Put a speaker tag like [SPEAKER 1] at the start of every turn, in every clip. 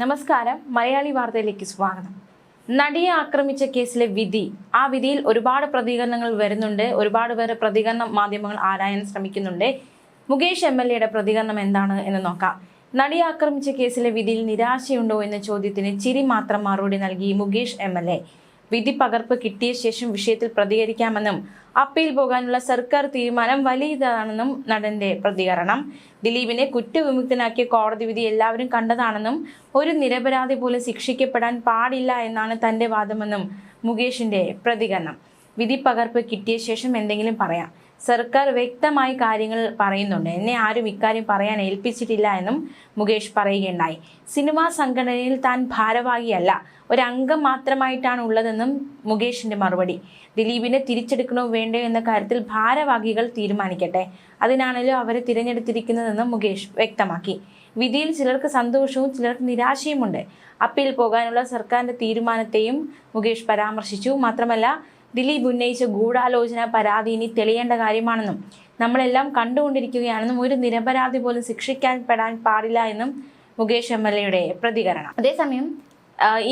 [SPEAKER 1] നമസ്കാരം. മലയാളി വാർത്തയിലേക്ക് സ്വാഗതം. നടിയെ ആക്രമിച്ച കേസിലെ വിധി. ആ വിധിയിൽ ഒരുപാട് പ്രതികരണങ്ങൾ വരുന്നുണ്ട്. ഒരുപാട് പേരെ പ്രതികരണം മാധ്യമങ്ങൾ ആരായാൻ ശ്രമിക്കുന്നുണ്ട്. മുകേഷ് എം എൽ എയുടെ പ്രതികരണം എന്താണ് എന്ന് നോക്കാം. നടിയെ ആക്രമിച്ച കേസിലെ വിധിയിൽ നിരാശയുണ്ടോ എന്ന ചോദ്യത്തിന് ചിരി മാത്രം മറുപടി നൽകി മുകേഷ് എം എൽ എ. വിധി പകർപ്പ് കിട്ടിയ ശേഷം വിഷയത്തിൽ പ്രതികരിക്കാമെന്നും അപ്പീൽ പോകാനുള്ള സർക്കാർ തീരുമാനം വലിയതാണെന്നും നടന്റെ പ്രതികരണം. ദിലീപിനെ കുറ്റവിമുക്തനാക്കിയ കോടതി വിധി എല്ലാവരും കണ്ടതാണെന്നും ഒരു നിരപരാധി പോലും ശിക്ഷിക്കപ്പെടാൻ പാടില്ല എന്നാണ് തന്റെ വാദമെന്നും മുകേഷിന്റെ പ്രതികരണം. വിധി പകർപ്പ് കിട്ടിയ ശേഷം എന്തെങ്കിലും പറയാം. സർക്കാർ വ്യക്തമായി കാര്യങ്ങൾ പറയുന്നുണ്ട്. എന്നെ ആരും ഇക്കാര്യം പറയാൻ ഏൽപ്പിച്ചിട്ടില്ല എന്നും മുകേഷ് പറയുകയുണ്ടായി. സിനിമാ സംഘടനയിൽ താൻ ഭാരവാഹിയല്ല. ഒരംഗം മാത്രമായിട്ടാണ് ഉള്ളതെന്നും മുകേഷിന്റെ മറുപടി. ദിലീപിനെ തിരിച്ചെടുക്കണോ വേണ്ടോ എന്ന കാര്യത്തിൽ ഭാരവാഹികൾ തീരുമാനിക്കട്ടെ. അതിനാണല്ലോ അവരെ തിരഞ്ഞെടുത്തിരിക്കുന്നതെന്നും മുകേഷ് വ്യക്തമാക്കി. വിധിയിൽ ചിലർക്ക് സന്തോഷവും ചിലർക്ക് നിരാശയുമുണ്ട്. അപ്പീൽ പോകാനുള്ള സർക്കാരിന്റെ തീരുമാനത്തെയും മുകേഷ് പരാമർശിച്ചു. മാത്രമല്ല ദിലീപ് ഉന്നയിച്ച ഗൂഢാലോചന പരാതി ഇനി തെളിയേണ്ട കാര്യമാണെന്നും നമ്മളെല്ലാം കണ്ടുകൊണ്ടിരിക്കുകയാണെന്നും ഒരു നിരപരാധി പോലും ശിക്ഷിക്കാൻ പെടാൻ പാടില്ല എന്നും മുകേഷ് എം എൽ എയുടെ പ്രതികരണം. അതേസമയം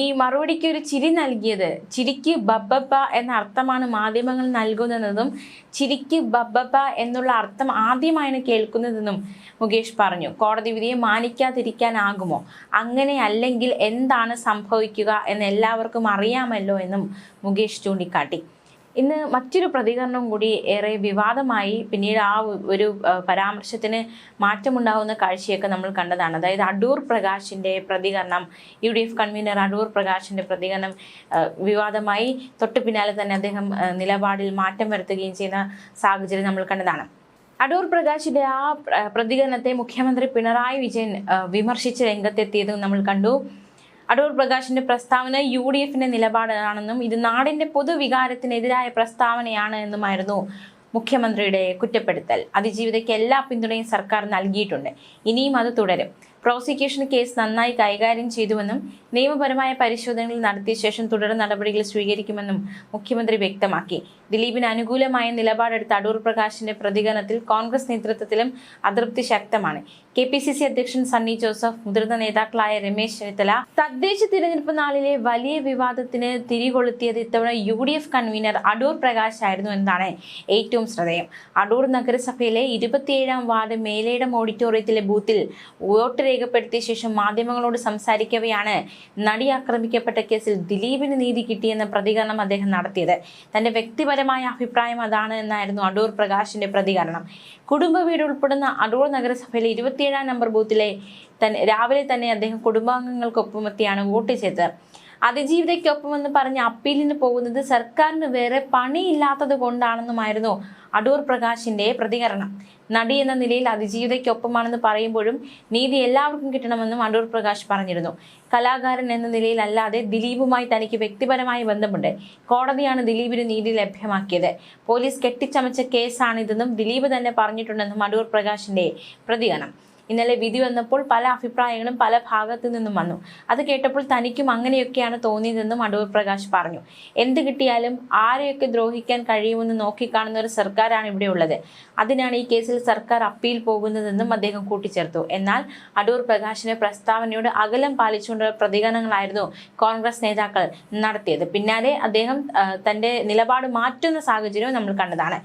[SPEAKER 1] ഈ മറുപടിക്ക് ഒരു ചിരി നൽകിയത്. ചിരിക്ക് ബബ്ബപ്പ എന്ന അർത്ഥമാണ് മാധ്യമങ്ങൾ നൽകുന്നതെന്നും ചിരിക്ക് ബബ്ബപ്പ എന്നുള്ള അർത്ഥം ആദ്യമായാണ് കേൾക്കുന്നതെന്നും മുകേഷ് പറഞ്ഞു. കോടതി വിധിയെ മാനിക്കാതിരിക്കാനാകുമോ? അങ്ങനെ അല്ലെങ്കിൽ എന്താണ് സംഭവിക്കുക എന്ന് എല്ലാവർക്കും അറിയാമല്ലോ എന്നും മുകേഷ് ചൂണ്ടിക്കാട്ടി. ഇന്ന് മറ്റൊരു പ്രതികരണം കൂടി ഏറെ വിവാദമായി പിന്നീട് ആ ഒരു പരാമർശത്തിന് മാറ്റമുണ്ടാകുന്ന കാഴ്ചയൊക്കെ നമ്മൾ കണ്ടതാണ്. അതായത് അടൂർ പ്രകാശിന്റെ പ്രതികരണം U D F convener Adoor പ്രകാശിന്റെ പ്രതികരണം വിവാദമായി തൊട്ടു പിന്നാലെ തന്നെ അദ്ദേഹം നിലപാടിൽ മാറ്റം വരുത്തുകയും ചെയ്യുന്ന സാഹചര്യം നമ്മൾ കണ്ടതാണ്. അടൂർ പ്രകാശിന്റെ ആ പ്രതികരണത്തെ മുഖ്യമന്ത്രി പിണറായി വിജയൻ വിമർശിച്ച് രംഗത്തെത്തിയതും നമ്മൾ കണ്ടു. അടൂർ പ്രകാശിന്റെ പ്രസ്താവന യു ഡി എഫിന്റെ നിലപാടാണെന്നും ഇത് നാടിന്റെ പൊതുവികാരത്തിനെതിരായ പ്രസ്താവനയാണ് എന്നുമായിരുന്നു മുഖ്യമന്ത്രിയുടെ കുറ്റപ്പെടുത്തൽ. അതിജീവിതയ്ക്ക് എല്ലാ പിന്തുണയും സർക്കാർ നൽകിയിട്ടുണ്ട്. ഇനിയും അത് തുടരും. പ്രോസിക്യൂഷൻ കേസ് നന്നായി കൈകാര്യം ചെയ്തുവെന്നും നിയമപരമായ പരിശോധനകൾ നടത്തിയ ശേഷം തുടർ നടപടികൾ സ്വീകരിക്കുമെന്നും മുഖ്യമന്ത്രി വ്യക്തമാക്കി. ദിലീപിന് അനുകൂലമായ നിലപാടെടുത്ത അടൂർ പ്രകാശിന്റെ പ്രതികരണത്തിൽ കോൺഗ്രസ് നേതൃത്വത്തിലും അതൃപ്തി ശക്തമാണ്. കെ പി സി സി അധ്യക്ഷൻ സണ്ണി ജോസഫ് മുതിർന്ന നേതാക്കളായ രമേശ് ചെന്നിത്തല തദ്ദേശ തിരഞ്ഞെടുപ്പ് നാളിലെ വലിയ വിവാദത്തിന് തിരികൊളുത്തിയത് ഇത്തവണ U D F convener Adoor Prakash ആയിരുന്നു എന്നാണ് ഏറ്റവും ശ്രദ്ധേയം. അടൂർ നഗരസഭയിലെ ഇരുപത്തിയേഴാം വാർഡ് മേലേടം ഓഡിറ്റോറിയത്തിലെ ബൂത്തിൽ വോട്ട് രേഖപ്പെടുത്തിയ ശേഷം മാധ്യമങ്ങളോട് സംസാരിക്കവെയാണ് നടി ആക്രമിക്കപ്പെട്ട കേസിൽ ദിലീപിന് നീതി കിട്ടിയെന്ന പ്രതികരണം അദ്ദേഹം നടത്തിയത്. തന്റെ വ്യക്തിപരമായ അഭിപ്രായം അതാണ് എന്നായിരുന്നു അടൂർ പ്രകാശിന്റെ പ്രതികരണം. കുടുംബ വീട് ഉൾപ്പെടുന്ന അടൂർ നഗരസഭയിലെ ഇരുപത്തിയേഴാം നമ്പർ ബൂത്തിലെ തന്നെ രാവിലെ തന്നെ അദ്ദേഹം കുടുംബാംഗങ്ങൾക്കൊപ്പമെത്തിയാണ് വോട്ട് ചെയ്തത്. അതിജീവിതയ്ക്കൊപ്പമെന്ന് പറഞ്ഞ് അപ്പീലിന് പോകുന്നത് സർക്കാരിന് വേറെ പണിയില്ലാത്തത് കൊണ്ടാണെന്നുമായിരുന്നു അടൂർ പ്രകാശിന്റെ പ്രതികരണം. നടി എന്ന നിലയിൽ അതിജീവിതയ്ക്കൊപ്പമാണെന്ന് പറയുമ്പോഴും നീതി എല്ലാവർക്കും കിട്ടണമെന്നും അടൂർ പ്രകാശ് പറഞ്ഞിരുന്നു. കലാകാരൻ എന്ന നിലയിൽ അല്ലാതെ ദിലീപുമായി തനിക്ക് വ്യക്തിപരമായ ബന്ധമുണ്ട്. കോടതിയാണ് ദിലീപിന് നീതി ലഭ്യമാക്കിയത്. പോലീസ് കെട്ടിച്ചമച്ച കേസാണിതെന്നും ദിലീപ് തന്നെ പറഞ്ഞിട്ടുണ്ടെന്നും അടൂർ പ്രകാശിന്റെ പ്രതികരണം. ഇന്നലെ വിധി വന്നപ്പോൾ പല അഭിപ്രായങ്ങളും പല ഭാഗത്തു നിന്നും വന്നു. അത് കേട്ടപ്പോൾ തനിക്കും അങ്ങനെയൊക്കെയാണ് തോന്നിയതെന്നും അടൂർ പ്രകാശ് പറഞ്ഞു. എന്ത് കിട്ടിയാലും ആരെയൊക്കെ ദ്രോഹിക്കാൻ കഴിയുമെന്ന് നോക്കിക്കാണുന്ന ഒരു സർക്കാരാണ് ഇവിടെ ഉള്ളത്. അതിനാണ് ഈ കേസിൽ സർക്കാർ അപ്പീൽ പോകുന്നതെന്നും അദ്ദേഹം കൂട്ടിച്ചേർത്തു. എന്നാൽ അടൂർ പ്രകാശിന്റെ പ്രസ്താവനയോട് അകലം പാലിച്ചുകൊണ്ടുള്ള പ്രതികരണങ്ങളായിരുന്നു കോൺഗ്രസ് നേതാക്കൾ നടത്തിയത്. പിന്നാലെ അദ്ദേഹം തന്റെ നിലപാട് മാറ്റുന്ന സാഹചര്യവും നമ്മൾ കണ്ടതാണ്.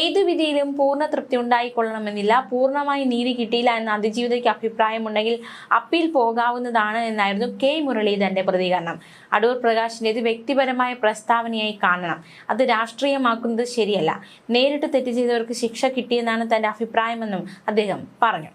[SPEAKER 1] ഏതു വിധിയിലും പൂർണ തൃപ്തി ഉണ്ടായിക്കൊള്ളണമെന്നില്ല. പൂർണമായി നീതി കിട്ടിയില്ല എന്ന അതിജീവിതയ്ക്ക് അഭിപ്രായമുണ്ടെങ്കിൽ അപ്പീൽ പോകാവുന്നതാണ് എന്നായിരുന്നു കെ മുരളീധരന്റെ പ്രതികരണം. അടൂർ പ്രകാശിന്റെത് വ്യക്തിപരമായ പ്രസ്താവനയായി കാണണം. അത് രാഷ്ട്രീയമാക്കുന്നത് ശരിയല്ല. നേരിട്ട് തെറ്റ് ചെയ്തവർക്ക് ശിക്ഷ കിട്ടിയെന്നാണ് തന്റെ അഭിപ്രായമെന്നും അദ്ദേഹം പറഞ്ഞു.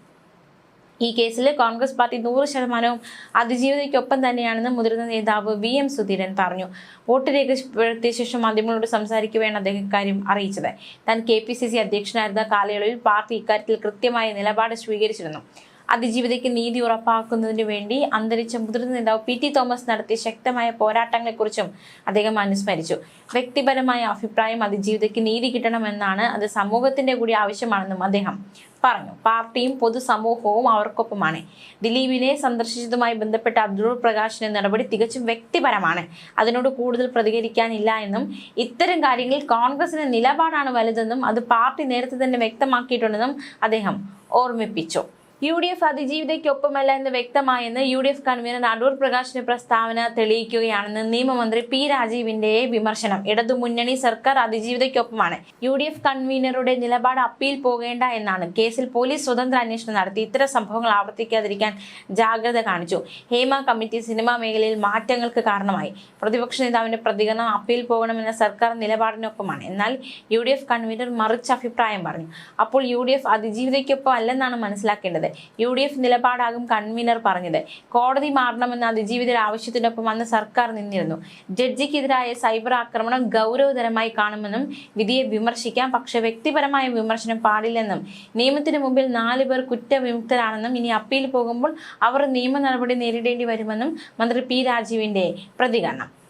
[SPEAKER 1] ഈ കേസിൽ കോൺഗ്രസ് പാർട്ടി നൂറ് ശതമാനവും അതിജീവിതയ്ക്കൊപ്പം തന്നെയാണെന്ന് മുതിർന്ന നേതാവ് വി എം സുധീരൻ പറഞ്ഞു. വോട്ട് രേഖപ്പെടുത്തിയ ശേഷം മാധ്യമങ്ങളോട് സംസാരിക്കുകയാണ് അദ്ദേഹം ഇക്കാര്യം അറിയിച്ചത്. താൻ കെ പി സി സി അധ്യക്ഷനായിരുന്ന കാലയളവിൽ പാർട്ടി ഇക്കാര്യത്തിൽ കൃത്യമായ നിലപാട് സ്വീകരിച്ചിരുന്നു. അതിജീവിതയ്ക്ക് നീതി ഉറപ്പാക്കുന്നതിന് വേണ്ടി അന്തരിച്ച മുതിർന്ന നേതാവ് പി ടി തോമസ് നടത്തിയ ശക്തമായ പോരാട്ടങ്ങളെക്കുറിച്ചും അദ്ദേഹം അനുസ്മരിച്ചു. വ്യക്തിപരമായ അഭിപ്രായം അതിജീവിതയ്ക്ക് നീതി കിട്ടണമെന്നാണ് അത് സമൂഹത്തിന്റെ കൂടി ആവശ്യമാണെന്നും അദ്ദേഹം പറഞ്ഞു. പാർട്ടിയും പൊതുസമൂഹവും അവർക്കൊപ്പമാണ്. ദിലീപിനെ സന്ദർശിച്ചതുമായി ബന്ധപ്പെട്ട അബ്ദുൾ പ്രകാശിന്റെ നടപടി തികച്ചും വ്യക്തിപരമാണ്. അതിനോട് കൂടുതൽ പ്രതികരിക്കാനില്ല എന്നും ഇത്തരം കാര്യങ്ങളിൽ കോൺഗ്രസിന്റെ നിലപാടാണ് വലുതെന്നും അത് പാർട്ടി നേരത്തെ തന്നെ വ്യക്തമാക്കിയിട്ടുണ്ടെന്നും അദ്ദേഹം ഓർമ്മിപ്പിച്ചു. യു ഡി എഫ് അതിജീവിതയ്ക്കൊപ്പമല്ല എന്ന് വ്യക്തമായെന്ന് U D F convener Adoor പ്രകാശിന്റെ പ്രസ്താവന തെളിയിക്കുകയാണെന്ന് നിയമമന്ത്രി പി രാജീവിന്റെ വിമർശനം. ഇടതുമുന്നണി സർക്കാർ അതിജീവിതയ്ക്കൊപ്പമാണ്. യു ഡി എഫ് കൺവീനറുടെ നിലപാട് അപ്പീൽ പോകേണ്ട എന്നാണ്. കേസിൽ പോലീസ് സ്വതന്ത്ര അന്വേഷണം നടത്തി. ഇത്തരം സംഭവങ്ങൾ ആവർത്തിക്കാതിരിക്കാൻ ജാഗ്രത കാണിച്ചു. ഹേമ കമ്മിറ്റി സിനിമാ മേഖലയിൽ മാറ്റങ്ങൾക്ക് കാരണമായി. പ്രതിപക്ഷ നേതാവിന്റെ പ്രതികരണം അപ്പീൽ പോകണമെന്ന സർക്കാർ നിലപാടിനൊപ്പമാണ്. എന്നാൽ യു ഡി എഫ് കൺവീനർ മറിച്ച് അഭിപ്രായം പറഞ്ഞു. അപ്പോൾ യു ഡി എഫ് അതിജീവിതയ്ക്കൊപ്പം അല്ലെന്നാണ് മനസ്സിലാക്കേണ്ടത്. യു ഡി എഫ് നിലപാടാകും കൺവീനർ പറഞ്ഞത്. കോടതി മാറണമെന്ന അതിജീവിതരുടെ ആവശ്യത്തിനൊപ്പം അന്ന് സർക്കാർ നിന്നിരുന്നു. ജഡ്ജിക്കെതിരായ സൈബർ ആക്രമണം ഗൗരവതരമായി കാണുമെന്നും വിധിയെ വിമർശിക്കാം പക്ഷെ വ്യക്തിപരമായ വിമർശനം പാടില്ലെന്നും നിയമത്തിന് മുമ്പിൽ നാല് പേർ കുറ്റവിമുക്തരാണെന്നും ഇനി അപ്പീൽ പോകുമ്പോൾ അവർ നിയമ നടപടി നേരിടേണ്ടി വരുമെന്നും മന്ത്രി പി രാജീവിന്റെ പ്രതികരണം.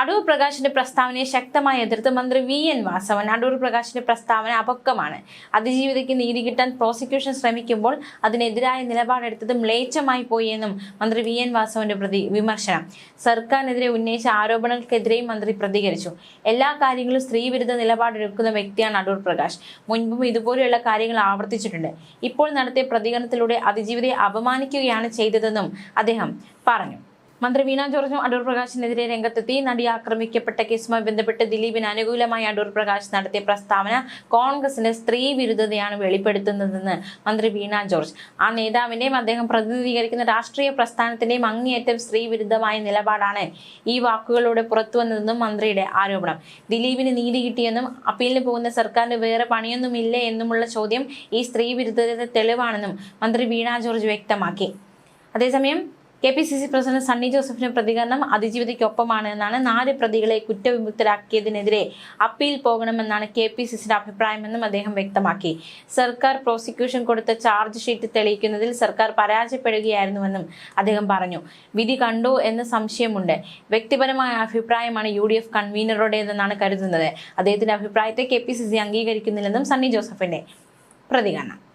[SPEAKER 1] അടൂർ പ്രകാശിന്റെ പ്രസ്താവനയെ ശക്തമായി എതിർത്ത് മന്ത്രി വി എൻ വാസവൻ. അടൂർ പ്രകാശിന്റെ പ്രസ്താവന അപക്വമാണ്. അതിജീവിതയ്ക്ക് നീതി കിട്ടാൻ പ്രോസിക്യൂഷൻ ശ്രമിക്കുമ്പോൾ അതിനെതിരായ നിലപാടെടുത്തത് മ്ലേച്ഛമായി പോയി എന്നും മന്ത്രി വി എൻ വാസവന്റെ പ്രതി വിമർശനം. സർക്കാരിനെതിരെ ഉന്നയിച്ച ആരോപണങ്ങൾക്കെതിരെയും മന്ത്രി പ്രതികരിച്ചു. എല്ലാ കാര്യങ്ങളും സ്ത്രീവിരുദ്ധ നിലപാടെടുക്കുന്ന വ്യക്തിയാണ് അടൂർ പ്രകാശ്. മുൻപും ഇതുപോലെയുള്ള കാര്യങ്ങൾ ആവർത്തിച്ചിട്ടുണ്ട്. ഇപ്പോൾ നടത്തിയ പ്രതികരണത്തിലൂടെ അതിജീവിതയെ അപമാനിക്കുകയാണ് ചെയ്തതെന്നും അദ്ദേഹം പറഞ്ഞു. മന്ത്രി വീണ ജോർജും അടൂർ പ്രകാശിനെതിരെ രംഗത്തെത്തി. നടി ആക്രമിക്കപ്പെട്ട കേസുമായി ബന്ധപ്പെട്ട് ദിലീപിന് അനുകൂലമായി അടൂർ പ്രകാശ് നടത്തിയ പ്രസ്താവന കോൺഗ്രസിന്റെ സ്ത്രീ വിരുദ്ധതയാണ് വെളിപ്പെടുത്തുന്നതെന്ന് മന്ത്രി വീണ ജോർജ്. ആ നേതാവിന്റെയും അദ്ദേഹം പ്രതിനിധീകരിക്കുന്ന രാഷ്ട്രീയ പ്രസ്ഥാനത്തിന്റെയും അങ്ങേയറ്റം സ്ത്രീ വിരുദ്ധമായ നിലപാടാണ് ഈ വാക്കുകളിലൂടെ പുറത്തുവന്നതെന്നും മന്ത്രിയുടെ ആരോപണം. ദിലീപിന് നീതി കിട്ടിയെന്നും അപ്പീലിന് പോകുന്ന സർക്കാരിന് വേറെ പണിയൊന്നുമില്ലേ എന്നുമുള്ള ചോദ്യം ഈ സ്ത്രീ വിരുദ്ധതയുടെ തെളിവാണെന്നും മന്ത്രി വീണ ജോർജ് വ്യക്തമാക്കി. അതേസമയം K P C C president Sunny ജോസഫിന്റെ പ്രതികരണം അതിജീവിതയ്ക്കൊപ്പമാണ് എന്നാണ് നാല് പ്രതികളെ കുറ്റവിമുക്തരാക്കിയതിനെതിരെ അപ്പീൽ പോകണമെന്നാണ് കെ പി സി സിയുടെ അഭിപ്രായമെന്നും അദ്ദേഹം വ്യക്തമാക്കി. സർക്കാർ പ്രോസിക്യൂഷൻ കൊടുത്ത ചാർജ് ഷീറ്റ് തെളിയിക്കുന്നതിൽ സർക്കാർ പരാജയപ്പെടുകയായിരുന്നുവെന്നും അദ്ദേഹം പറഞ്ഞു. വിധി കണ്ടു എന്ന് സംശയമുണ്ട്. വ്യക്തിപരമായ അഭിപ്രായമാണ് യു ഡി എഫ് കൺവീനറുടേതെന്നാണ് കരുതുന്നത്. അദ്ദേഹത്തിന്റെ അഭിപ്രായത്തെ കെ പി സി സി അംഗീകരിക്കുന്നില്ലെന്നും സണ്ണി ജോസഫിന്റെ പ്രതികരണം.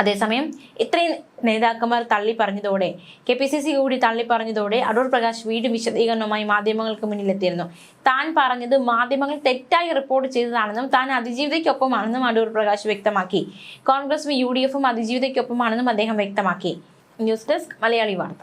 [SPEAKER 1] അതേസമയം ഇത്രയും നേതാക്കന്മാർ തള്ളി പറഞ്ഞതോടെ കെ പി സി സി കൂടി തള്ളി പറഞ്ഞതോടെ അടൂർ പ്രകാശ് വീണ്ടും വിശദീകരണവുമായി മാധ്യമങ്ങൾക്ക് മുന്നിലെത്തിയിരുന്നു. താൻ പറഞ്ഞത് മാധ്യമങ്ങൾ തെറ്റായി റിപ്പോർട്ട് ചെയ്തതാണെന്നും താൻ അതിജീവിതയ്ക്കൊപ്പമാണെന്നും അടൂർ പ്രകാശ് വ്യക്തമാക്കി. കോൺഗ്രസും യു ഡി എഫും അതിജീവിതയ്ക്കൊപ്പമാണെന്നും അദ്ദേഹം വ്യക്തമാക്കി. ന്യൂസ് ഡെസ്ക് മലയാളി വാർത്ത.